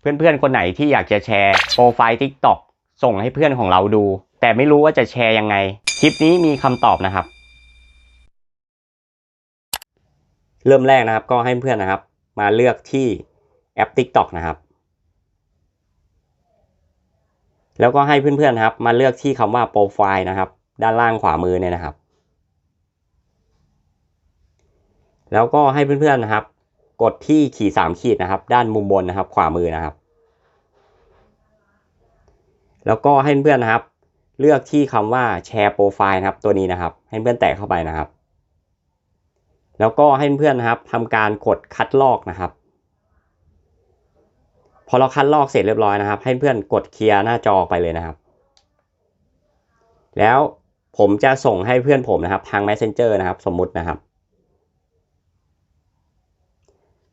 เพื่อนๆ คนไหนที่อยากจะแชร์โปรไฟล์ TikTok ส่งให้เพื่อนของเราดู แต่ไม่รู้ว่าจะแชร์ยังไง คลิปนี้มีคำตอบนะครับ เริ่มแรกนะครับก็ให้เพื่อนนะครับ มาเลือกที่แอป TikTok นะครับ แล้วก็ให้เพื่อนๆนครับ มาเลือกที่คำว่าโปรไฟล์นะครับ ด้านล่างขวามือเนี่ยนะครับ แล้วก็ให้เพื่อนๆนะครับ กดที่ขีดสามขีดนะครับ ด้านมุมบนนะครับ ขวามือนะครับ แล้วก็ให้เพื่อนนะครับ เลือกที่คำว่าแชร์โปรไฟล์นะครับ ตัวนี้นะครับ ให้เพื่อนแตะเข้าไปนะครับ แล้วก็ให้เพื่อนนะครับทำการกดคัดลอกนะครับ พอเราคัดลอกเสร็จเรียบร้อยนะครับ ให้เพื่อนกดเคลียร์หน้าจอไปเลยนะครับ แล้วผมจะส่งให้เพื่อนผมนะครับ ทาง Messenger นะครับ สมมุตินะครับ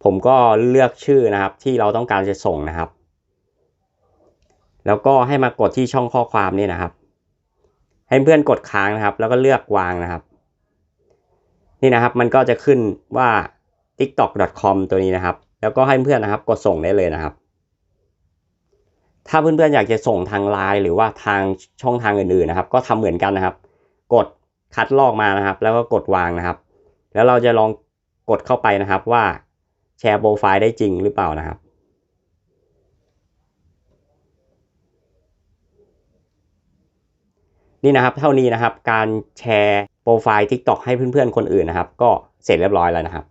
ผมก็เลือกชื่อนะครับที่เราต้องการจะส่งนะครับ แล้วก็ให้มากดที่ช่องข้อความนี่นะครับ ให้เพื่อนกดค้างนะครับ แล้วก็เลือกวางนะครับ นี่นะครับมันก็จะขึ้นว่า tiktok.com ตัวนี้นะครับ แล้วก็ให้เพื่อนนะครับ กดส่งได้เลยนะครับ ถ้าเพื่อนๆอยากจะส่งทางไลน์หรือว่าทางช่องทางอื่นๆนะครับ ก็ทำเหมือนกันนะครับ กดคัดลอกมานะครับ แล้วก็กดวางนะครับ แล้วเราจะลองกดเข้าไปนะครับว่า แชร์โปรไฟล์ได้จริงหรือเปล่านะครับ นี่นะครับเท่านี้นะครับการแชร์โปรไฟล์ TikTok ให้เพื่อนๆคนอื่นนะครับ ก็เสร็จเรียบร้อยแล้วนะครับ